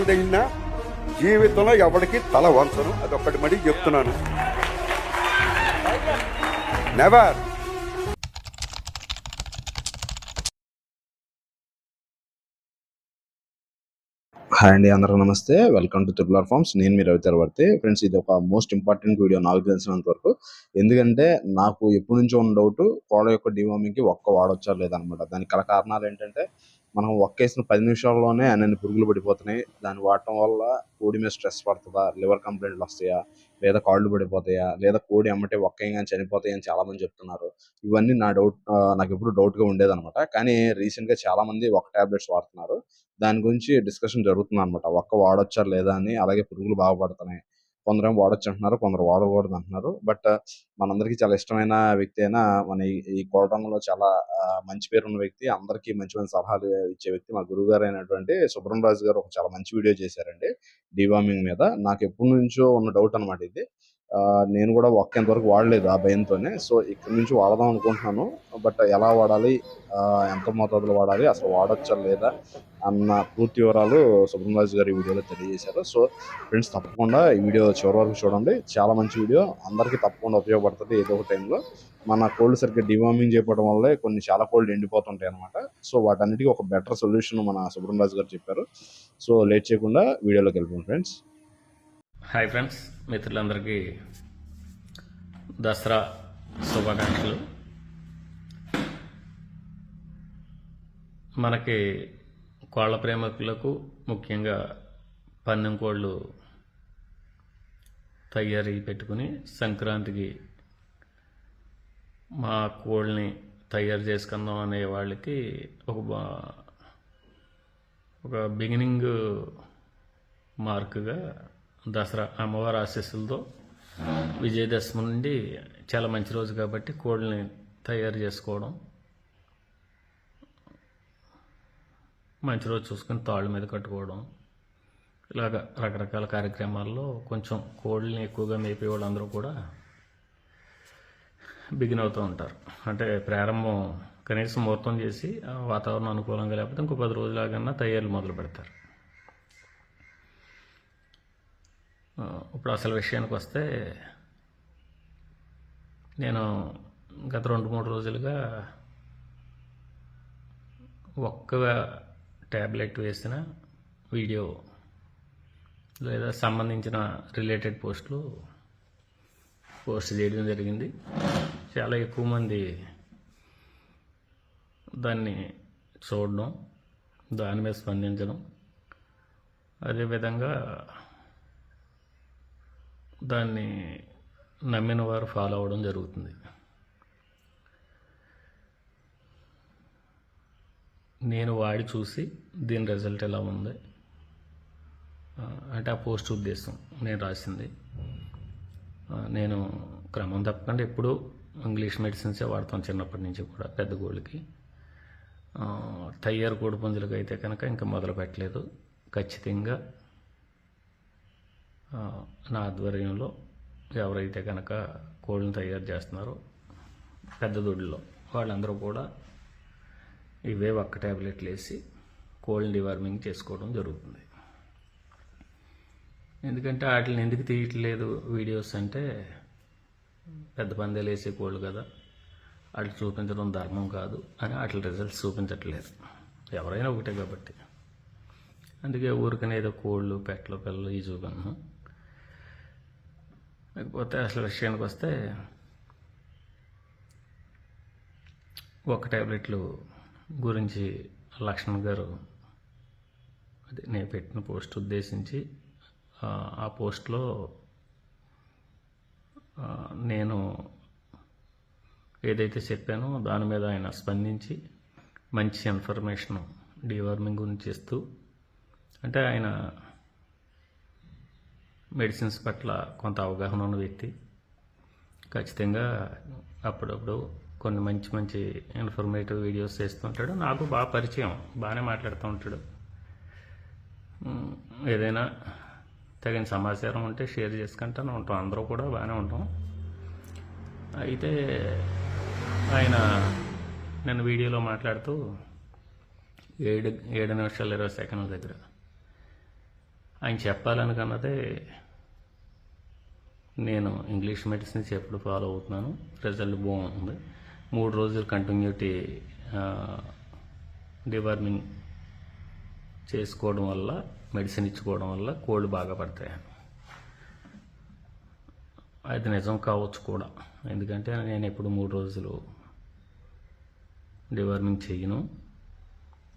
దిగినా జీవితంలో ఎవరికి తల వంచను? అదొక్కటి మడి చెప్తున్నాను. నెవర్ హాయ్ అండి అందరూ నమస్తే. వెల్కమ్ టు త్రిపుల్ ఫార్మ్స్ నేను మీరు రవితరవర్తి ఫ్రెండ్స్ ఇది ఒక మోస్ట్ ఇంపార్టెంట్ వీడియో నాకు తెలిసినంత వరకు. ఎందుకంటే నాకు ఎప్పటి నుంచో ఉన్న డౌట్ కోళ్ళ యొక్క డివామింగ్కి ఒక్క వాడొచ్చా లేదనమాట. దానికి గల కారణాలు ఏంటంటే మనం ఒక్కేసిన పది నిమిషాల్లోనే అన్ని పురుగులు పడిపోతున్నాయి. దాన్ని వాడటం వల్ల కోడి మీద స్ట్రెస్ పడుతుందా? లివర్ కంప్లైంట్లు వస్తాయా? లేదా కాళ్ళు పడిపోతాయా? లేదా కోడి అమ్మటే ఒక్కేయంగానే చనిపోతాయి అని చాలామంది చెప్తున్నారు. ఇవన్నీ నా డౌట్ నాకు ఎప్పుడు డౌట్గా ఉండేది అనమాట కానీ రీసెంట్గా ఒక టాబ్లెట్స్ వాడుతున్నారు. దాని గురించి డిస్కషన్ జరుగుతుంది అనమాట ఒక్క వాడొచ్చా లేదా అని. అలాగే పురుగులు బాగుపడుతున్నాయి కొందరేమో వాడొచ్చు అంటున్నారు కొందరు వాడకూడదు అంటున్నారు బట్ మనందరికీ చాలా ఇష్టమైన వ్యక్తి అయినా మన ఈ- కోటంలో చాలా మంచి పేరు ఉన్న వ్యక్తి అందరికీ మంచి మంచి సలహాలు ఇచ్చే వ్యక్తి మా గురువు గారు అయినటువంటి సుబ్రహ్మ రాజు గారు ఒక చాలా మంచి వీడియో చేశారండి. డివామింగ్ మీద. నాకు ఎప్పటి నుంచో ఉన్న డౌట్ అనమాట ఇది. నేను కూడా ఒక్క వరకు వాడలేదు ఆ భయంతోనే. సో ఇక్కడ నుంచి వాడదాం అనుకుంటున్నాను. బట్ ఎలా వాడాలి? ఎంత మోతాదులో వాడాలి? అసలు వాడచ్చా లేదా? అన్న పూర్తి వివరాలు సుబ్రహ్మరాజు గారు ఈ వీడియోలో తెలియజేశారు. సో ఫ్రెండ్స్ తప్పకుండా ఈ వీడియో చివరి వరకు చూడండి. చాలా మంచి వీడియో. అందరికీ తప్పకుండా ఉపయోగపడుతుంది ఏదో ఒక టైంలో. మన కోల్డ్ సరిగ్గా డివార్మింగ్ చేయడం వల్లే కొన్ని చాలా కోల్డ్ ఎండిపోతుంటాయి అనమాట సో వాటన్నిటికీ ఒక బెటర్ సొల్యూషన్ మన సుబ్రహ్మరాజు గారు చెప్పారు. సో లేట్ చేయకుండా వీడియోలోకి వెళ్ళిపోండి ఫ్రెండ్స్. హాయ్ ఫ్రెండ్స్ మిత్రులందరికీ దసరా శుభాకాంక్షలు. మనకి కోళ్ళ ప్రేమికులకు ముఖ్యంగా పందెం కోళ్ళు తయారీ పెట్టుకుని సంక్రాంతికి మా కోళ్ళని తయారు చేసుకుందాం అనే వాళ్ళకి ఒక బా- ఒక బిగినింగ్ మార్కుగా దసరా అమ్మవారి ఆశీస్సులతో విజయదశమి నుండి చాలా మంచి రోజు కాబట్టి కోళ్ళని తయారు చేసుకోవడం. మంచి రోజు చూసుకొని తాళ్ళ మీద కట్టుకోవడం. ఇలాగ రకరకాల కార్యక్రమాల్లో కొంచెం కోళ్ళని ఎక్కువగా మేపే వాళ్ళందరూ కూడా బిగిన్ అవుతూ ఉంటారు. అంటే ప్రారంభం కనీసం ముహూర్తం చేసి ఆ వాతావరణం అనుకూలంగా లేకపోతే ఇంకో పది రోజులాగన్నా తయారీలు మొదలు పెడతారు ఆ, ఇప్పుడు అసలు విషయానికి వస్తే నేను గత రెండు మూడు రోజులుగా ఒక్క ట్యాబ్లెట్ వేసిన వీడియో లేదా సంబంధించిన రిలేటెడ్ పోస్టులు పోస్ట్ చేయడం జరిగింది. చాలా ఎక్కువ మంది దాన్ని చూడడం దాని మీద స్పందించడం. అదేవిధంగా దాన్ని నమ్మిన వారు ఫాలో అవ్వడం జరుగుతుంది. నేను వాడి చూసి దీని రిజల్ట్ ఎలా ఉంది? అంటే ఆ పోస్ట్ ఉద్దేశం నేను రాసింది. నేను క్రమం తప్పకుండా ఎప్పుడూ ఇంగ్లీష్ మెడిసిన్సే వాడతాం చిన్నప్పటి నుంచి కూడా పెద్ద గోళ్ళకి తయ్యారు కోడి పుంజులకు అయితే కనుక ఇంకా మొదలు పెట్టలేదు. ఖచ్చితంగా నా ఆధ్వర్యంలో ఎవరైతే కనుక కోళ్ళని తయారు చేస్తున్నారో పెద్ద దొడ్లో వాళ్ళందరూ కూడా ఇవే ఒక్క ట్యాబ్లెట్లు వేసి కోల్డ్ డివార్మింగ్ చేసుకోవడం జరుగుతుంది. ఎందుకంటే వాటిని ఎందుకు తీయట్లేదు వీడియోస్ అంటే పెద్ద పందేలు వేసే కోళ్ళు కదా వాటిని చూపించడం ధర్మం కాదు అని వాటి రిజల్ట్స్ చూపించట్లేదు. ఎవరైనా ఒకటే కాబట్టి. అందుకే ఊరికనేదో కోళ్ళు పెట్టలు పిల్లలు ఈ చూపాను లేకపోతే అసలు విషయానికి వస్తే ఒక ట్యాబ్లెట్లు గురించి లక్ష్మణ్ గారు అదే నేను పెట్టిన పోస్ట్ ఉద్దేశించి ఆ, పోస్ట్లో నేను ఏదైతే చెప్పానో దాని మీద ఆయన స్పందించి మంచి ఇన్ఫర్మేషన్ డివార్మింగ్ గురించి ఇస్తూ అంటే ఆయన మెడిసిన్స్ పట్ల కొంత అవగాహన ఉన్న వ్యక్తి. ఖచ్చితంగా అప్పుడప్పుడు కొన్ని మంచి మంచి ఇన్ఫర్మేటివ్ వీడియోస్ చేస్తుంటాడు నాకు బాగా పరిచయం. బాగానే మాట్లాడుతూ ఉంటాడు. ఏదైనా తగిన సమాచారం ఉంటే షేర్ చేసుకుంటానే. ఉంటాం. అందరూ కూడా బాగానే ఉంటాం. అయితే ఆయన నేను వీడియోలో మాట్లాడుతూ ఏడు ఏడు నిమిషాలు ఇరవై సెకండ్ల దగ్గర ఆయన చెప్పాలనుకున్నదే నేను ఇంగ్లీష్ మెడిసిన్స్ ఎప్పుడు ఫాలో అవుతున్నాను. రిజల్ట్ బాగుంది. మూడు రోజులు కంటిన్యూటీ డివార్మింగ్ చేసుకోవడం వల్ల మెడిసిన్ ఇచ్చుకోవడం వల్ల కోళ్ళు బాగా పడతాయి. అది నిజం కావచ్చు కూడా. ఎందుకంటే నేను ఎప్పుడు మూడు రోజులు డివార్మింగ్ చేయను.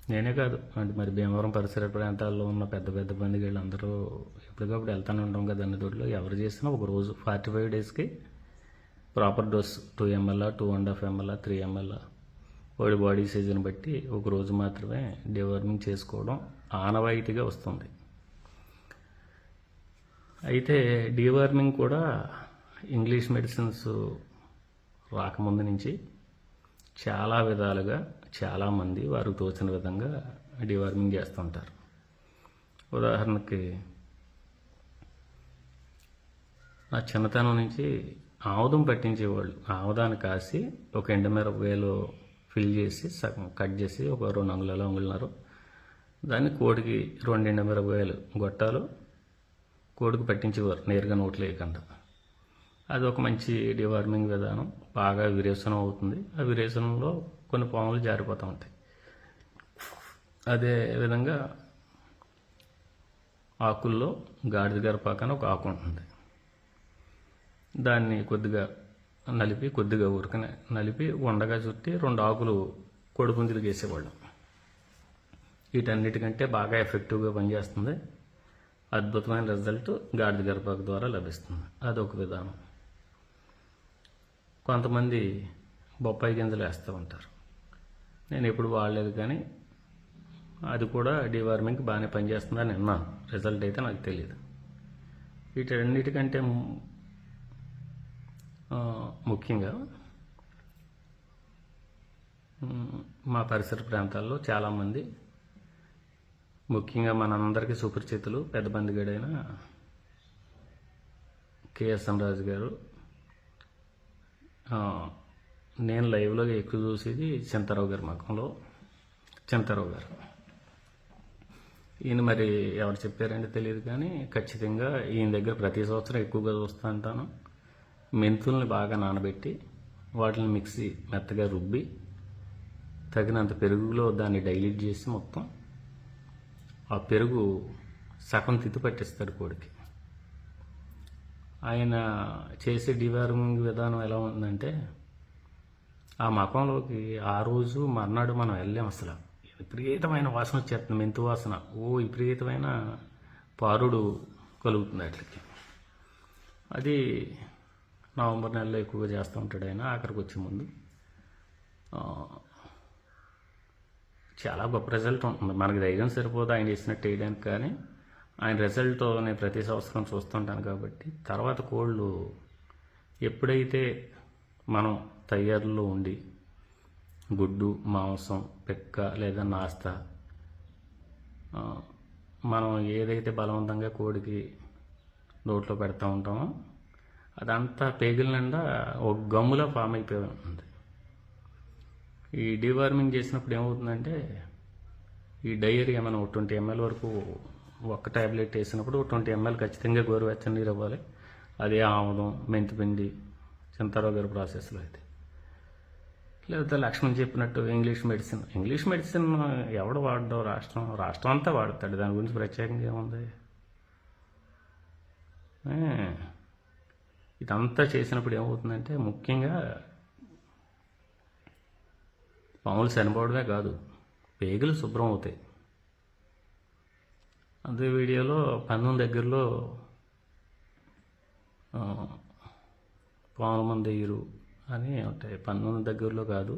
నేనే కాదు. అంటే మరి భీమవరం పరిసర ప్రాంతాల్లో ఉన్న పెద్ద పెద్ద మంది అందరూ ఎప్పటికప్పుడు వెళ్తాను ఉంటాం కదా అన్ని దొడ్లో ఎవరు చేసినా ఒక రోజు ఫార్టీ ఫైవ్ డేస్కి proper dose two ML two and half ML three ML వాడి బాడీ సైజుని బట్టి ఒక రోజు మాత్రమే డివార్మింగ్ చేసుకోవడం ఆనవాయితీగా వస్తుంది. అయితే డివార్మింగ్ కూడా ఇంగ్లీష్ మెడిసిన్స్ రాకముందు నుంచి చాలా విధాలుగా చాలామంది వారు తోచిన విధంగా డివార్మింగ్ చేస్తుంటారు. ఉదాహరణకి నా చిన్నతనం నుంచి ఆముదం పట్టించేవాళ్ళు. ఆముదాన్ని కాసి ఒక ఎండమిరపకాయలు ఫిల్ చేసి సగం కట్ చేసి ఒక రెండు అంగుళాలు అంగుళన్నారు దాన్ని కోడికి రెండు ఎండమిరపకాయలు గొట్టాలు కోడికి పట్టించేవారు నేరుగా నోట్లు వేయకుండా. అది ఒక మంచి డివార్మింగ్ విధానం బాగా విరేచనం అవుతుంది. ఆ విరేచనంలో కొన్ని పాములు జారిపోతూ ఉంటాయి. అదే విధంగా ఆకుల్లో గాడిద గరపాకని ఒక ఆకు ఉంటుంది. దాన్ని కొద్దిగా నలిపి కొద్దిగా ఉరకనే నలిపి ఉండగా చుట్టి రెండు ఆకులు కొడుపుంజులు వేసేవాళ్ళం. వీటన్నిటికంటే బాగా ఎఫెక్టివ్గా పనిచేస్తుంది. అద్భుతమైన రిజల్ట్ గాడిద గర్భాకు ద్వారా లభిస్తుంది. అదొక విధానం. కొంతమంది బొప్పాయి గింజలు వేస్తూ ఉంటారు. నేను ఎప్పుడు వాడలేదు కానీ అది కూడా డివార్మింగ్కి బాగానే పనిచేస్తుందని విన్నాను. రిజల్ట్ అయితే నాకు తెలియదు వీటన్నిటికంటే ముఖ్యంగా మా పరిసర ప్రాంతాల్లో చాలామంది ముఖ్యంగా మనందరికీ సుపరిచితులు పెద్ద బందిగడైన కేఎస్ రాజు గారు. నేను లైవ్లో ఎక్కువ చూసేది చింతారావు గారి మకంలో చింతారావు గారు. ఈయన మరి ఎవరు చెప్పారంటే తెలియదు కానీ ఖచ్చితంగా ఈయన దగ్గర ప్రతి సంవత్సరం ఎక్కువగా చూస్తూ ఉంటాను. మెంతుల్ని బాగా నానబెట్టి వాటిని మిక్సీ మెత్తగా రుబ్బి తగినంత పెరుగులో దాన్ని డైల్యూట్ చేసి మొత్తం ఆ పెరుగు సగం తిత్తి పట్టిస్తాడు కోడికి. ఆయన చేసే డివార్మింగ్ విధానం ఎలా ఉందంటే ఆ మకంలోకి ఆ రోజు మర్నాడు మనం వెళ్ళాం అసలు. విపరీతమైన వాసన వచ్చేస్తుంది మెంతు వాసన. ఓ విపరీతమైన పారుడు కలుగుతుంది వాటికి. అది నవంబర్ నెలలో ఎక్కువగా చేస్తూ ఉంటాడు ఆయన ఆఖరికి వచ్చే ముందు. చాలా గొప్ప రిజల్ట్ ఉంటుంది. మనకి ధైర్యం సరిపోదు ఆయన చేసినట్టు వేయడానికి కానీ. ఆయన రిజల్ట్ నేను ప్రతి సంవత్సరం చూస్తుంటాను కాబట్టి. తర్వాత కోళ్ళు ఎప్పుడైతే మనం తయారులో ఉండి గుడ్డు మాంసం పెక్క లేదా నాస్తా మనం ఏదైతే బలవంతంగా కోడికి నోట్లో పెడతా ఉంటామో అదంతా పేగుల నిండా ఒక గమ్ములో ఫామ్ అయిపోయి ఈ డివార్మింగ్ చేసినప్పుడు ఏమవుతుందంటే ఈ డైరీ ఏమైనా ఒక ట్వంటీ ఎంఎల్ వరకు ఒక్క ట్యాబ్లెట్ వేసినప్పుడు ట్వంటీ ఎంఎల్ ఖచ్చితంగా గోరువెచ్చని నీరు ఇవ్వాలి. అదే ఆముదం మెంతిపిండి చింతారావు గారి ప్రాసెస్లో అయితే. లేకపోతే లక్ష్మణ్ చెప్పినట్టు ఇంగ్లీష్ మెడిసిన్. ఇంగ్లీష్ మెడిసిన్ ఎవడు వాడడం? రాష్ట్రం రాష్ట్రం అంతా వాడతాడు. దాని గురించి ప్రత్యేకంగా ఏముంది? ఇదంతా చేసినప్పుడు ఏమవుతుందంటే ముఖ్యంగా పాములు చనిపోవడమే కాదు పేగులు శుభ్రం అవుతాయి. అదే వీడియోలో పందెం దగ్గరలో పాముల మంది ఎయ్యరు అని ఉంటాయి. పంతొమ్మిది దగ్గరలో కాదు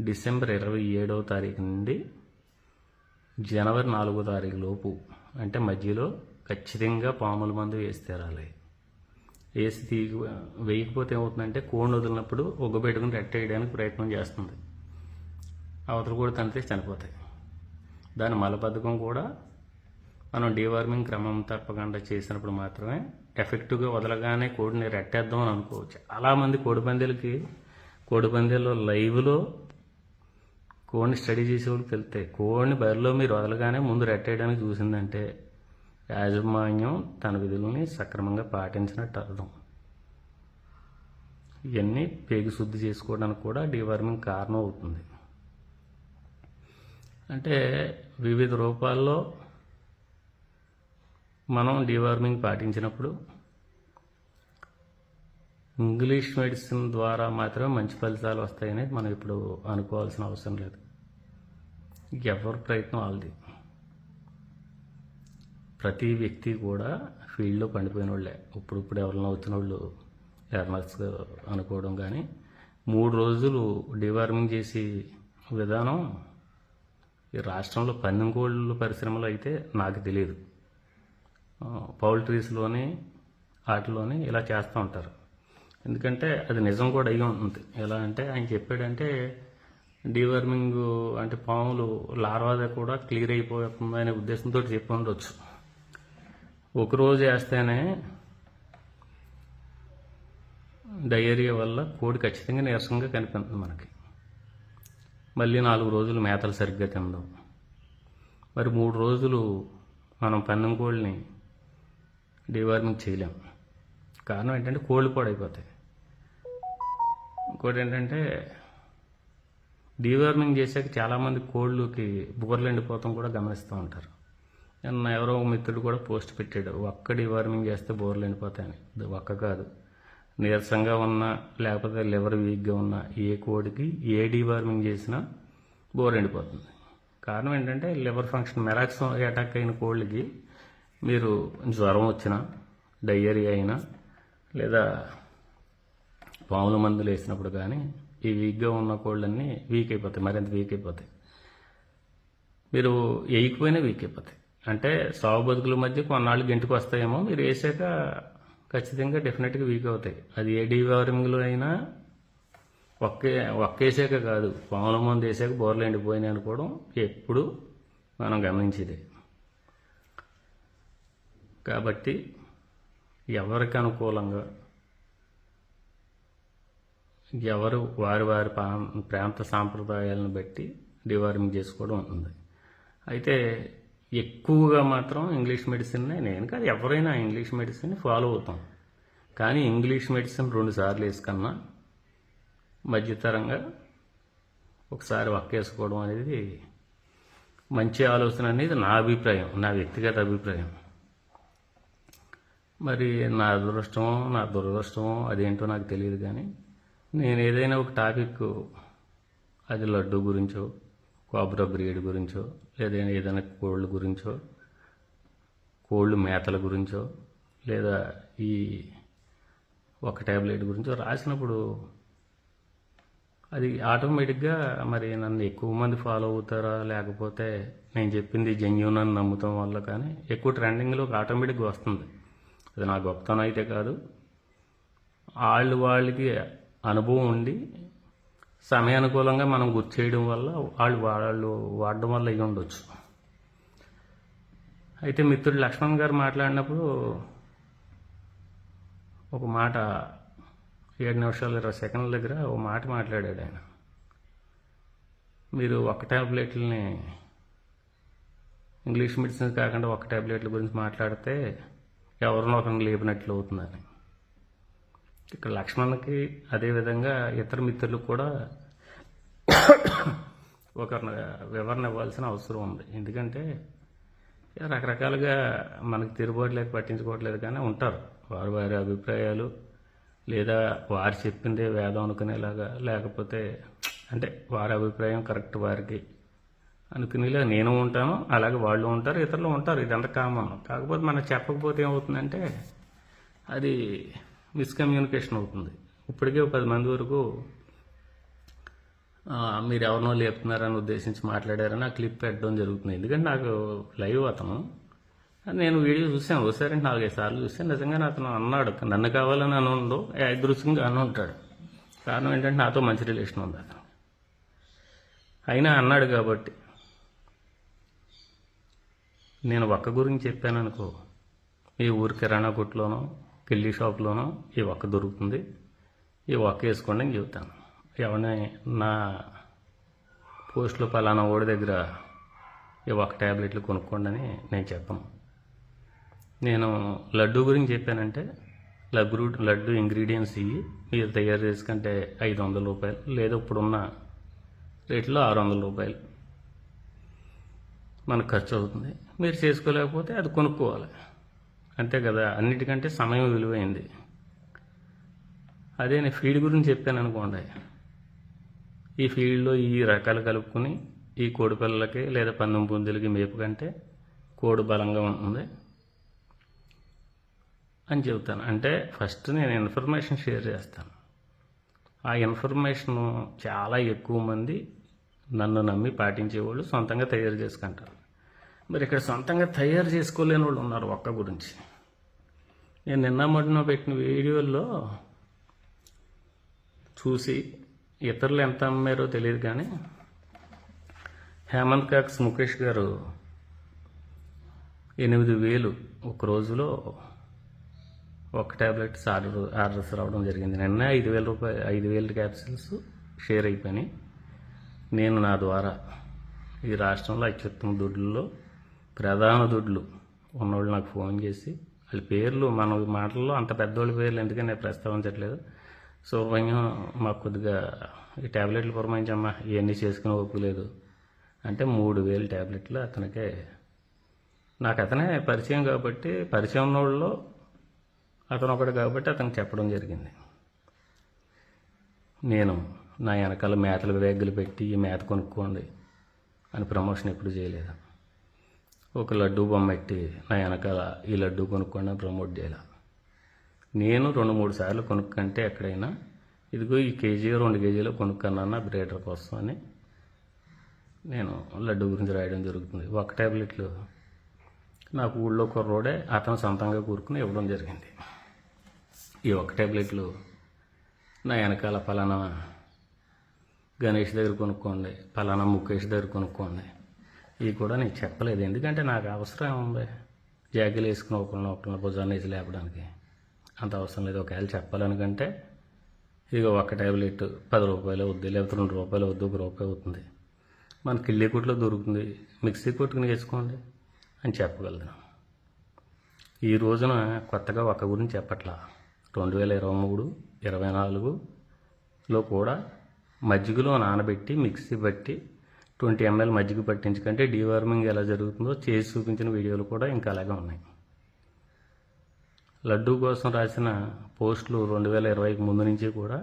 డిసెంబర్ ఇరవై ఏడవ తారీఖు నుండి జనవరి నాలుగో తారీఖు లోపు అంటే మధ్యలో ఖచ్చితంగా పాముల మందు వేసి తీరాలి వేసి తీ వేయకపోతే ఏమవుతుందంటే కోడిని వదిలినప్పుడు ఒగ్గబెట్టుకుని రెట్టేయడానికి ప్రయత్నం చేస్తుంది. అవతల కూడా తంతే చనిపోతాయి. దాని మలబద్ధకం కూడా మనం డీవార్మింగ్ క్రమం తప్పకుండా చేసినప్పుడు మాత్రమే ఎఫెక్టివ్గా వదలగానే కోడిని రెట్టేద్దాం అని అనుకోవచ్చు. చాలామంది కోడిపందేలకి కోడిపందేల్లో లైవ్లో కోడిని స్టడీ చేసేవాళ్ళు తెలుస్తాయి. కోడిని బరిలో మీరు వదలగానే ముందు రెట్టేయడానికి చూసిందంటే యాజమాన్యం తన విధులని సక్రమంగా పాటించినట్టు అర్థం. ఇవన్నీ పేగు శుద్ధి చేసుకోవడానికి కూడా డివార్మింగ్ కారణం అవుతుంది. అంటే వివిధ రూపాల్లో మనం డివార్మింగ్ పాటించినప్పుడు ఇంగ్లీష్ మెడిసిన్ ద్వారా మాత్రమే మంచి ఫలితాలు వస్తాయని మనం ఇప్పుడు అనుకోవాల్సిన అవసరం లేదు. ఎవరి ప్రయత్నం వాళ్ళది. ప్రతి వ్యక్తి కూడా ఫీల్డ్లో పండిపోయిన వాళ్ళే. ఇప్పుడు ఇప్పుడు ఎవరైనా వచ్చిన వాళ్ళు లెర్నర్స్ అనుకోవడం కానీ మూడు రోజులు డివార్మింగ్ చేసి విధానం ఈ రాష్ట్రంలో పందెంకోళ్ళు పరిశ్రమలో అయితే నాకు తెలియదు. పౌల్ట్రీస్లోని వాటిలోని ఇలా చేస్తూ ఉంటారు. ఎందుకంటే అది నిజం కూడా అయ్యి ఉంటుంది. ఎలా అంటే ఆయన చెప్పాడంటే డీవర్మింగ్ అంటే పాములు లార్వాద కూడా క్లియర్ అయిపోతుందనే అనే ఉద్దేశంతో చెప్పి ఉండొచ్చు. ఒక రోజు వేస్తేనే డయేరియా వల్ల కోడి ఖచ్చితంగా నీరసంగా కనిపిస్తుంది మనకి. మళ్ళీ నాలుగు రోజులు మేతలు సరిగ్గా తిందాం మరి మూడు రోజులు మనం పందెం కోళ్ళని డివార్మింగ్ చేయలేం. కారణం ఏంటంటే కోళ్ళు పాడైపోతాయి. ఇంకోటి ఏంటంటే డీవార్మింగ్ చేశాక చాలామంది కోళ్ళుకి బోర్లు ఎండిపోతాం కూడా గమనిస్తూ ఉంటారు. నిన్న ఎవరో ఒక మిత్రుడు కూడా పోస్ట్ పెట్టాడు. ఒక్క వార్మింగ్ చేస్తే బోర్లు ఎండిపోతాయని. ఒక్క కాదు. నీరసంగా ఉన్నా లేకపోతే లివర్ వీక్గా ఉన్నా ఏ కోడికి ఏ డీవార్మింగ్ చేసినా బోర్ ఎండిపోతుంది. కారణం ఏంటంటే లివర్ ఫంక్షన్ మెరాక్స్ అటాక్ అయిన కోళ్ళకి మీరు జ్వరం వచ్చినా డయేరియా అయినా లేదా పాముల మందులు వేసినప్పుడు కానీ ఈ వీక్గా ఉన్న కోళ్ళన్నీ వీక్ అయిపోతాయి. మరింత వీక్ అయిపోతాయి. మీరు వేయకపోయినా వీక్ అయిపోతాయి. అంటే సాగు బతుకుల మధ్య కొన్నాళ్ళు గంటికి వస్తాయేమో మీరు వేసాక ఖచ్చితంగా డెఫినెట్గా వీక్ అవుతాయి. అది ఏ డీవారింగ్లో అయినా ఒక్కే ఒక్కేసాక కాదు పాముల మందు వేసాక బోర్లు ఎండిపోయినాయి అనుకోవడం ఎప్పుడు మనం గమనించేది. కాబట్టి ఎవరికి అనుకూలంగా ఎవరు వారి వారి ప్రాంత సాంప్రదాయాలను బట్టి డివార్మింగ్ చేసుకోవడం ఉంటుంది. అయితే ఎక్కువగా మాత్రం ఇంగ్లీష్ మెడిసిన్నే నేను కాదు ఎవరైనా ఇంగ్లీష్ మెడిసిన్ ఫాలో అవుతాం. కానీ ఇంగ్లీష్ మెడిసిన్ రెండు సార్లు వేసుకన్నా మధ్యతరంగా ఒకసారి వక్కేసుకోవడం అనేది మంచి ఆలోచన అనేది నా అభిప్రాయం నా వ్యక్తిగత అభిప్రాయం. మరి నా అదృష్టమో నా దురదృష్టమో అదేంటో నాకు తెలియదు కానీ నేను ఏదైనా ఒక టాపిక్ అది లడ్డు గురించో కోబ్రా బ్రీడ్ గురించో లేదా ఏదైనా కోళ్ళ గురించో కోళ్ళు మేతల గురించో లేదా ఈ ఒక ట్యాబ్లెట్ గురించో రాసినప్పుడు అది ఆటోమేటిక్గా మరి నన్ను ఎక్కువ మంది ఫాలో అవుతారా లేకపోతే నేను చెప్పింది జెన్యున్ అని నమ్ముతాం వల్ల కానీ ఎక్కువ ట్రెండింగ్లో ఆటోమేటిక్గా వస్తుంది. అది నా గొప్పతనం అయితే కాదు. వాళ్ళు వాళ్ళకి అనుభవం ఉండి సమయానుకూలంగా మనం గుర్తు చేయడం వల్ల వాళ్ళు వాళ్ళు వాడడం వల్ల అయ్యి ఉండొచ్చు. అయితే మిత్రుడు లక్ష్మణ్ గారు మాట్లాడినప్పుడు ఒక మాట ఏడు నిమిషాలు ఇరవై సెకండ్ల దగ్గర ఒక మాట మాట్లాడాడు ఆయన. మీరు ఒక ట్యాబ్లెట్లని ఇంగ్లీష్ మెడిసిన్ కాకుండా ఒక ట్యాబ్లెట్ల గురించి మాట్లాడితే ఎవరినో ఒకరిని లేపినట్లు అవుతుందని. ఇక్కడ లక్ష్మణ్కి అదేవిధంగా ఇతర మిత్రులు కూడా ఒక వివరణ ఇవ్వాల్సిన అవసరం ఉంది. ఎందుకంటే రకరకాలుగా మనకు తిరుగుబాటులేక పట్టించుకోవట్లేదు కానీ ఉంటారు. వారి వారి అభిప్రాయాలు లేదా వారు చెప్పిందే వేదం అనుకునేలాగా లేకపోతే అంటే వారి అభిప్రాయం కరెక్ట్ వారికి అనుకునేలా నేను ఉంటాను అలాగే వాళ్ళు ఉంటారు ఇతరులు ఉంటారు. ఇదంతా కామన్. కాకపోతే మనం చెప్పకపోతే ఏమవుతుందంటే అది మిస్కమ్యూనికేషన్ అవుతుంది. ఇప్పటికే పది మంది వరకు మీరు ఎవరినో లేపుతున్నారని ఉద్దేశించి మాట్లాడారని ఆ క్లిప్ పెట్టడం జరుగుతుంది. ఎందుకంటే నాకు లైవ్ అతను. నేను వీడియో చూశాను. ఒకసారి నాలుగైదు సార్లు చూసాను నిజంగానే అతను అన్నాడు నన్ను కావాలని అని ఉండవు యాదృశ్యంగా అని ఉంటాడు. కారణం ఏంటంటే నాతో మంచి రిలేషన్ ఉంది అతను. అయినా అన్నాడు కాబట్టి నేను ఒక్క గురించి చెప్పాను అనుకో మీ ఊరి కిరాణా కొట్టులోనో పెళ్ళి షాప్లోనో ఈ ఒక్క దొరుకుతుంది. ఈ ఒక్క వేసుకోండి అని చెబుతాను. ఎవరిని నా పోస్ట్లో పలానా ఓడి దగ్గర ఈ ఒక్క ట్యాబ్లెట్లు కొనుక్కోండి అని నేను చెప్పను. నేను లడ్డు గురించి చెప్పానంటే లడ్డు లడ్డు ఇంగ్రీడియంట్స్ ఇవి మీరు తయారు చేసుకుంటే ఐదు వందల రూపాయలు లేదా ఇప్పుడున్న రేట్లో ఆరు వందల రూపాయలు మనకు ఖర్చు అవుతుంది. మీరు చేసుకోలేకపోతే అది కొనుక్కోవాలి. అంతే కదా అన్నిటికంటే సమయం విలువైంది. అదే నేను ఫీడ్ గురించి చెప్పాను అనుకోండి. ఈ ఫీల్డ్లో ఈ రకాలు కలుపుకొని ఈ కోడి పిల్లలకి లేదా పందెం పుంజులకి మేపు కంటే కోడి బలంగా ఉంటుంది అని చెబుతాను. అంటే ఫస్ట్ నేను ఇన్ఫర్మేషన్ షేర్ చేస్తాను. ఆ ఇన్ఫర్మేషన్ చాలా ఎక్కువ మంది నన్ను నమ్మి పాటించేవాళ్ళు సొంతంగా తయారు చేసుకుంటారు. మరి ఇక్కడ సొంతంగా తయారు చేసుకోలేని వాళ్ళు ఉన్నారు ఒక్క గురించి. నేను నిన్న మొన్న పెట్టిన వీడియోల్లో చూసి ఇతరులు ఎంత అమ్మారో తెలియదు కానీ హేమంత్ కాక్స్ ముఖేష్ గారు ఎనిమిది వేలు ఒక రోజులో ఒక ట్యాబ్లెట్స్ ఆర్డర్ ఆర్డర్స్ రావడం జరిగింది. నిన్న ఐదు వేల రూపాయలు ఐదు వేల క్యాప్సిల్స్ షేర్ అయిపోయినాయి. నేను నా ద్వారా ఈ రాష్ట్రంలో అత్యుత్తమ దుడ్లలో ప్రధాన దుడ్లు ఉన్నవాళ్ళు నాకు ఫోన్ చేసి వాళ్ళ పేర్లు మన మాటల్లో అంత పెద్దోళ్ళ పేర్లు ఎందుకని నేను ప్రస్తావించట్లేదు. శుభ్రంగా మాకు కొద్దిగా ఈ ట్యాబ్లెట్లు పురమాయించమ్మా ఇవన్నీ చేసుకుని ఒప్పులేదు అంటే మూడు వేలు ట్యాబ్లెట్లు అతనికే. నాకు అతనే పరిచయం కాబట్టి పరిచయం ఉన్నోళ్ళలో అతను ఒకడు కాబట్టి అతనికి చెప్పడం జరిగింది. నేను నా వెనకాల మేతలు బ్యాగులు పెట్టి ఈ మేత కొనుక్కోండి అని ప్రమోషన్ ఎప్పుడు చేయలేదు. ఒక లడ్డు బొమ్మ పెట్టి నా వెనకాల ఈ లడ్డు కొనుక్కొని ప్రమోట్ చేయాలి. నేను రెండు మూడు సార్లు కొనుక్కంటే ఎక్కడైనా ఇదిగో ఈ కేజీ రెండు కేజీలు కొనుక్కున్నాను నా బ్రేడర్ కోసం అని నేను లడ్డు గురించి రాయడం జరుగుతుంది. ఒక ట్యాబ్లెట్లు నాకు ఊళ్ళో కుర్రోడే అతను సొంతంగా కూరుకుని ఇవ్వడం జరిగింది. ఈ ఒక ట్యాబ్లెట్లు నా వెనకాల పలానా గణేష్ దగ్గర కొనుక్కోండి పలానా ముఖేష్ దగ్గర కొనుక్కోండి. ఇవి కూడా నేను చెప్పలేదు. ఎందుకంటే నాకు అవసరం ఉంది జాకీలు వేసుకుని ఒకళ్ళని ఒకళ్ళని భుజాన్ని వేసి లేపడానికి. అంత అవసరం లేదు. ఒకవేళ చెప్పాలనుకంటే ఇక ఒక ట్యాబ్లెట్ పది రూపాయలు అవుద్ది లేకపోతే రెండు రూపాయలు అవుద్ది ఒక రూపాయి అవుతుంది. మన కిళ్ళి కొట్లో దొరుకుతుంది. మిక్సీ కొట్టుకుని వేసుకోండి అని చెప్పగలను. ఈ రోజున కొత్తగా ఒక గురించి చెప్పట్లా. రెండు వేల ఇరవై మూడు ఇరవై నాలుగులో కూడా మజ్జిగలో నానబెట్టి మిక్సీ పట్టి ట్వంటీ ఎంఎల్ మజ్జిగ పట్టించుకుంటే డీవార్మింగ్ ఎలా జరుగుతుందో చేసి చూపించిన వీడియోలు కూడా ఇంకా అలాగే ఉన్నాయి. లడ్డూ కోసం రాసిన పోస్టులు రెండు వేల ఇరవైకి ముందు నుంచి కూడా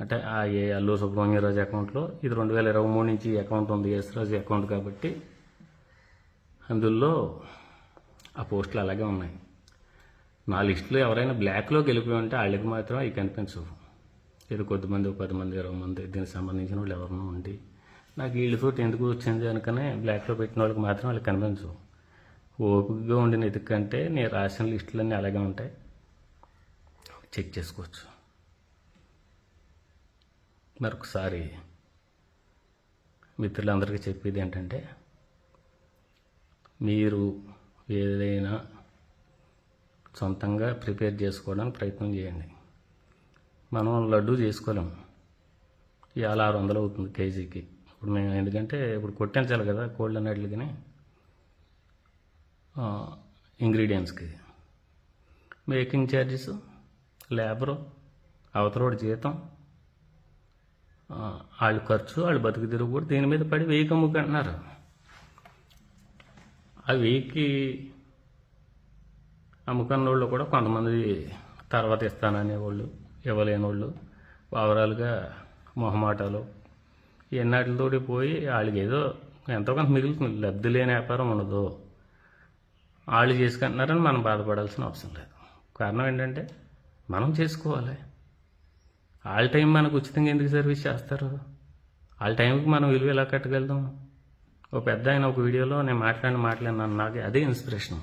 అంటే ఆ ఏ అల్లు సుబ్రహ్మణ్యరాజు అకౌంట్లో ఇది రెండు వేల ఇరవై మూడు నుంచి అకౌంట్ ఉంది ఎస్ రాజు అకౌంట్ కాబట్టి అందులో ఆ పోస్టులు అలాగే ఉన్నాయి. నా లిస్టులో ఎవరైనా బ్లాక్లోకి వెళ్ళిపోయి ఉంటే వాళ్ళకి మాత్రం అవి కనిపించవు ఇది కొద్దిమంది పది మంది ఇరవై మంది దీనికి సంబంధించిన వాళ్ళు ఎవరైనా ఉండి నాకు వీళ్ళతో ఎందుకు వచ్చింది అనుకనే బ్లాక్లో పెట్టిన వాళ్ళకి మాత్రం వాళ్ళకి కనిపించవు ఓపికగా ఉండిన ఎదుకంటే నేను రాసిన లిస్టులన్నీ అలాగే ఉంటాయి. చెక్ చేసుకోవచ్చు. మరొకసారి మిత్రులందరికీ చెప్పేది ఏంటంటే మీరు ఏదైనా సొంతంగా ప్రిపేర్ చేసుకోవడానికి ప్రయత్నం చేయండి. మనం లడ్డు చేసుకోలేము ఇవాళ ఆరు వందలు అవుతుంది కేజీకి. ఇప్పుడు మేము ఎందుకంటే ఇప్పుడు కొట్టించాలి కదా కోళ్ళు అన్నిటికి. ఇంగ్రీడియంట్స్కి. మేకింగ్ ఛార్జెస్ లేబరు అవతలోడి జీతం వాళ్ళు వాళ్ళ ఖర్చు వాళ్ళు బతుకు తిరుగు కూడా దీని మీద పడి వెయ్యి కమ్ముకుంటున్నారు ఆ వెయ్యికి అమ్ముకున్న వాళ్ళు కూడా కొంతమంది తర్వాత ఇస్తాననే వాళ్ళు ఇవ్వలేని వాళ్ళు ఓవరాల్గా మొహమాటాలు ఎన్నాటితోటి పోయి వాళ్ళకి ఏదో ఎంతో కొంత మిగులుతుంది. లబ్ధి లేని వ్యాపారం ఉండదు. వాళ్ళు చేసుకుంటున్నారని మనం బాధపడాల్సిన అవసరం లేదు. కారణం ఏంటంటే మనం చేసుకోవాలి. వాళ్ళ టైం మనకు ఉచితంగా ఎందుకు సర్వీస్ చేస్తారు? వాళ్ళ టైంకి మనం విలువ ఎలా కట్టగలుగుతాం? ఒక పెద్ద ఆయన ఒక వీడియోలో నేను మాట్లాడిన మాట్లాడినాను నాకు అదే ఇన్స్పిరేషన్.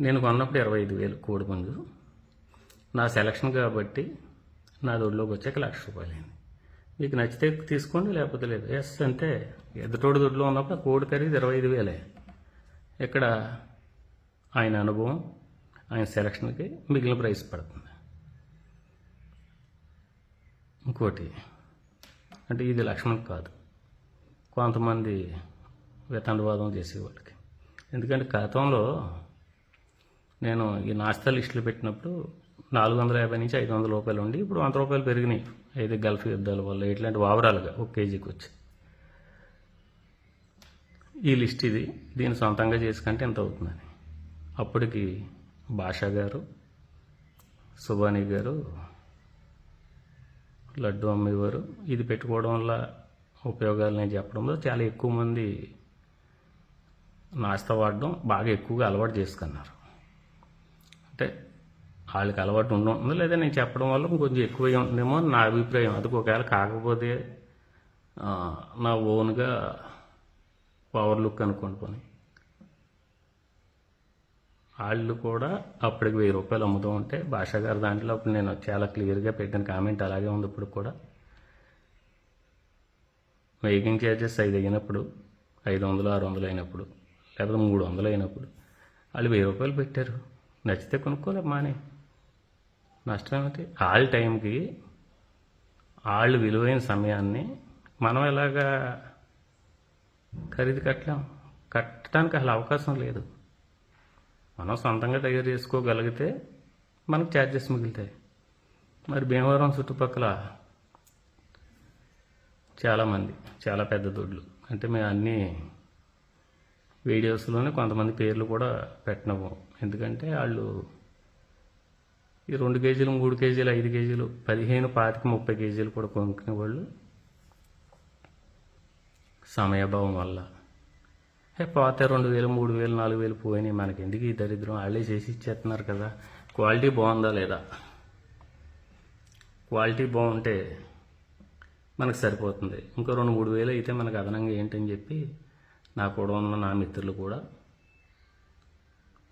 నేను కొన్నప్పుడు ఇరవై ఐదు వేలు కోడిపుంజు నా సెలక్షన్ కాబట్టి నా దొడ్లోకి వచ్చాక లక్ష రూపాయలు అయింది మీకు నచ్చితే తీసుకోండి లేకపోతే లేదు. ఎస్ అంటే ఎదుటోడు దొడ్లో ఉన్నప్పుడు కోడి ఖరీదు ఇరవై ఐదు వేలే. ఇక్కడ ఆయన అనుభవం ఆయన సెలక్షన్కి మిగిలిన ప్రైస్ పడుతుంది. ఇంకోటి అంటే ఇది లక్ష్మణ్ కాదు. కొంతమంది వితండవాదం చేసేవాళ్ళకి ఎందుకంటే గతంలో నేను ఈ నాస్తా లిస్టులు పెట్టినప్పుడు నాలుగు వందల యాభై నుంచి ఐదు వందల రూపాయలు ఉండి ఇప్పుడు వంద రూపాయలు పెరిగినాయి. అయితే గల్ఫ్ యుద్ధాల వల్ల ఇట్లాంటి వావరాలుగా ఒక కేజీకి వచ్చి ఈ లిస్ట్ ఇది. దీన్ని సొంతంగా చేసుకుంటే ఎంత అవుతుందని. అప్పటికి భాషా గారు సుబాని గారు లడ్డు అమ్మేవారు ఇది పెట్టుకోవడం వల్ల ఉపయోగాలు నేను చెప్పడంలో చాలా ఎక్కువ మంది నాస్తా వాడడం బాగా ఎక్కువగా అలవాటు చేసుకున్నారు. అంటే వాళ్ళకి అలవాటు ఉండదు ఉంటుంది లేదా నేను చెప్పడం వల్ల కొంచెం ఎక్కువ ఉంటుందేమో అని నా అభిప్రాయం. అది ఒకవేళ కాకపోతే నా ఓన్గా పవర్ లుక్ అనుకోండి పోనీ. వాళ్ళు కూడా అప్పటికి వెయ్యి రూపాయలు అమ్ముతూ ఉంటే భాషా గారు దాంట్లో అప్పుడు నేను చాలా క్లియర్గా పెట్టిన కామెంట్ అలాగే ఉంది ఇప్పుడు కూడా. మేకింగ్ ఛార్జెస్ ఐదు అయినప్పుడు ఐదు వందలు ఆరు వందలు అయినప్పుడు లేకపోతే మూడు వందలు అయినప్పుడు వాళ్ళు వెయ్యి రూపాయలు పెట్టారు. నచ్చితే కొనుక్కోలే మానే. నష్టం ఏమిటి వాళ్ళ టైంకి వాళ్ళు విలువైన సమయాన్ని మనం ఎలాగా ఖరీదు కట్టలేం. కట్టడానికి అసలు అవకాశం లేదు. మనం సొంతంగా తయారు చేసుకోగలిగితే మనకు ఛార్జెస్ మిగులుతాయి. మరి భీమవరం చుట్టుపక్కల చాలామంది చాలా పెద్ద దొడ్లు. అంటే మేము అన్ని వీడియోస్లోనే కొంతమంది పేర్లు కూడా పెట్టినాము. ఎందుకంటే వాళ్ళు ఈ రెండు కేజీలు మూడు కేజీలు ఐదు కేజీలు పదిహేను పాతిక ముప్పై కేజీలు కూడా కొనుక్కునేవాళ్ళు. సమయభావం వల్ల. పోతే రెండు వేలు మూడు వేలు నాలుగు వేలు పోయినాయి. మనకి ఎందుకు ఈ దరిద్రం? వాళ్ళే చేసి ఇచ్చేస్తున్నారు కదా. క్వాలిటీ బాగుందా లేదా? క్వాలిటీ బాగుంటే మనకు సరిపోతుంది. ఇంకో రెండు మూడు వేలు అయితే మనకు అదనంగా ఏంటని చెప్పి నా కూడా ఉన్న నా మిత్రులు కూడా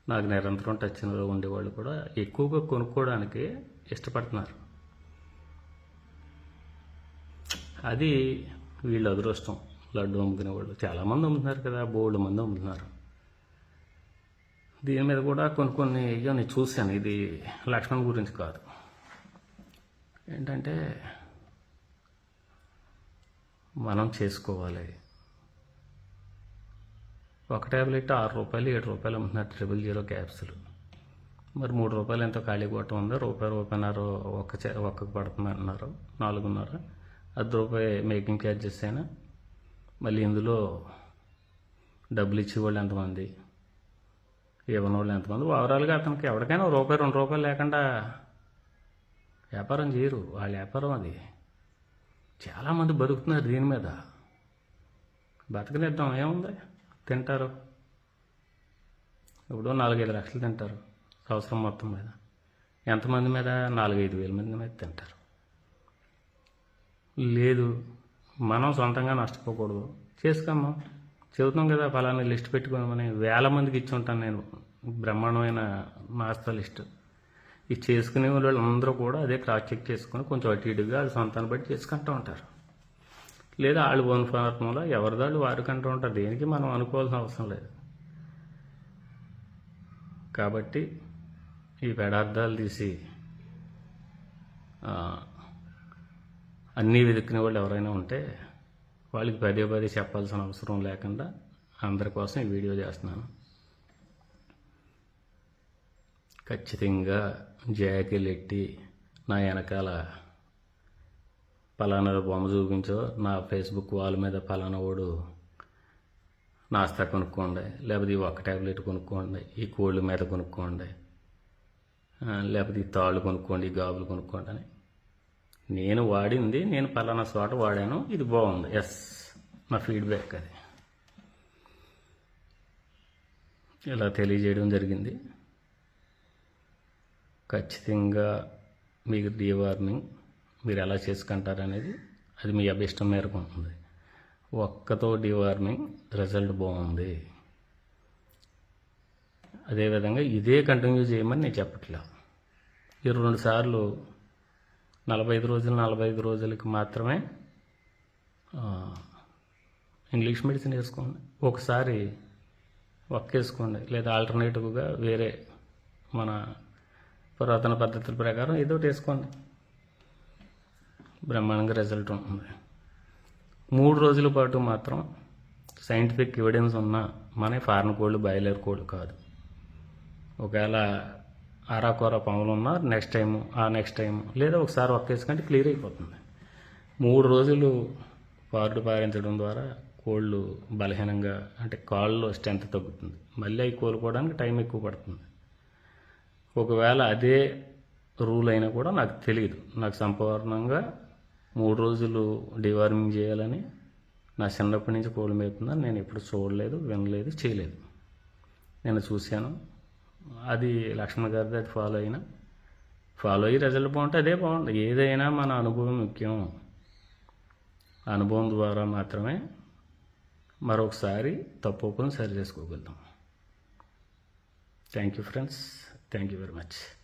నాకు నిరంతరం టచ్లో ఉండేవాళ్ళు కూడా ఎక్కువగా కొనుక్కోవడానికి ఇష్టపడుతున్నారు. అది వీళ్ళ అదృష్టం. లడ్డు అమ్ముకునే వాళ్ళు చాలామంది అమ్ముతున్నారు కదా బోల్డ్ మంది అమ్ముతున్నారు. దీని మీద కూడా కొన్ని కొన్ని నేను చూశాను. ఇది లక్ష్మణ్ గురించి కాదు. ఏంటంటే మనం చేసుకోవాలి. ఒక ట్యాబ్లెట్ ఆరు రూపాయలు ఏడు రూపాయలు అమ్ముతున్నారు ట్రిపుల్ జీరో క్యాప్సులు మరి మూడు రూపాయలు ఎంతో ఖాళీ కొట్టం ఉందో? రూపాయి రూపాయన్నర ఒక్క ఒక్కకు పడుతుంది అంటున్నారు నాలుగున్నర. అది రూపాయి మేకింగ్ ఛార్జెస్ అయినా. మళ్ళీ ఇందులో డబ్బులు ఇచ్చేవాళ్ళు ఎంతమంది? ఇవ్వని వాళ్ళు ఎంతమంది? ఓవరాల్గా అతనికి ఎవరికైనా రూపాయి రెండు రూపాయలు లేకుండా వ్యాపారం చేయరు. వాళ్ళ వ్యాపారం అది. చాలామంది బతుకుతున్నారు దీని మీద. బతకనిద్దాం. ఏముంది? తింటారు. ఇప్పుడు నాలుగైదు లక్షలు తింటారు. సంవత్సరం మొత్తం మీద. ఎంతమంది మీద? నాలుగైదు వేల మంది మీద తింటారు. లేదు మనం సొంతంగా నష్టపోకూడదు. చేసుకోమ్మా చెబుతాం కదా ఫలానా లిస్ట్ పెట్టుకోమని వేల మందికి ఇచ్చి ఉంటాను నేను. బ్రహ్మాండమైన నాస్తా లిస్ట్. ఇది చేసుకునే వాళ్ళు అందరూ కూడా అదే క్రాస్ చెక్ చేసుకుని కొంచెం అటు ఇటుగా వాళ్ళ సొంతాన్ని బట్టి చేసుకుంటూ ఉంటారు. లేదా వాళ్ళు ఓన్ ఫార్మంలో ఎవరిదాళ్ళు వారికంటూ ఉంటారు. దేనికి మనం అనుకోవాల్సిన అవసరం లేదు. కాబట్టి ఈ పెడార్థాలు తీసి అన్నీ వెతుక్కునే వాళ్ళు ఎవరైనా ఉంటే వాళ్ళకి పదే పదే చెప్పాల్సిన అవసరం లేకుండా అందరి కోసం ఈ వీడియో చేస్తున్నాను. ఖచ్చితంగా జాకెలు ఎట్టి నా వెనకాల పలానా బొమ్మ చూపించో నా ఫేస్బుక్ వాల్ మీద పలానా వాడు నాస్తా కొనుక్కోండి లేకపోతే ఈ ఒక్క ట్యాబ్లెట్ కొనుక్కోండి ఈ కోళ్ళ మీద కొనుక్కోండి లేకపోతే ఈ తాళ్ళు కొనుక్కోండి ఈ గాబులు కొనుక్కోండి అని. నేను వాడింది నేను పలానా చోట వాడాను ఇది బాగుంది. ఎస్ నా ఫీడ్బ్యాక్ అది. ఇలా తెలియజేయడం జరిగింది. ఖచ్చితంగా మీకు డీవార్మింగ్ మీరు ఎలా చేసుకుంటారు అనేది అది మీ అభిష్టం మేరకు ఉంటుంది. ఒక్కతో డివార్మింగ్ రిజల్ట్ బాగుంది. అదేవిధంగా ఇదే కంటిన్యూ చేయమని నేను చెప్పట్లా. ఈ రెండు సార్లు నలభై ఐదు రోజులు నలభై ఐదు రోజులకి మాత్రమే ఇంగ్లీష్ మెడిసిన్ వేసుకోండి. ఒకసారి ఒక్క వేసుకోండి లేదా ఆల్టర్నేటివ్గా వేరే మన పురాతన పద్ధతుల ప్రకారం ఏదో ఒకటి వేసుకోండి. బ్రహ్మాండంగా రిజల్ట్ ఉంటుంది. మూడు రోజుల పాటు మాత్రం సైంటిఫిక్ ఎవిడెన్స్ ఉన్న మన ఫారెన్ కోళ్ళు బాయిలర్ కోళ్ళు కాదు. ఒకవేళ అరాకొర పాములు ఉన్నా నెక్స్ట్ టైం ఆ నెక్స్ట్ టైం లేదా ఒకసారి ఒక్కేసుకుంటే క్లియర్ అయిపోతుంది. మూడు రోజులు పారుడు పారించడం ద్వారా కోళ్ళు బలహీనంగా అంటే కాళ్ళలో స్ట్రెంత్ తగ్గుతుంది. మళ్ళీ అవి కోలుకోవడానికి టైం ఎక్కువ పడుతుంది. ఒకవేళ అదే రూల్ అయినా కూడా నాకు తెలియదు నాకు సంపూర్ణంగా మూడు రోజులు డివార్మింగ్ చేయాలని నా చిన్నప్పటి నుంచి కోళ్ళు మేపుతుందని నేను ఎప్పుడు చూడలేదు వినలేదు చేయలేదు. నేను చూశాను. అది లక్ష్మణ్ గారిది అది ఫాలో అయినా. ఫాలో అయ్యి రిజల్ట్ బాగుంటే అదే బాగుంది ఏదైనా మన అనుభవం ముఖ్యం. అనుభవం ద్వారా మాత్రమే మరొకసారి తప్పుకొని సరి చేసుకోగలుగుతాం. Thank you friends thank you very much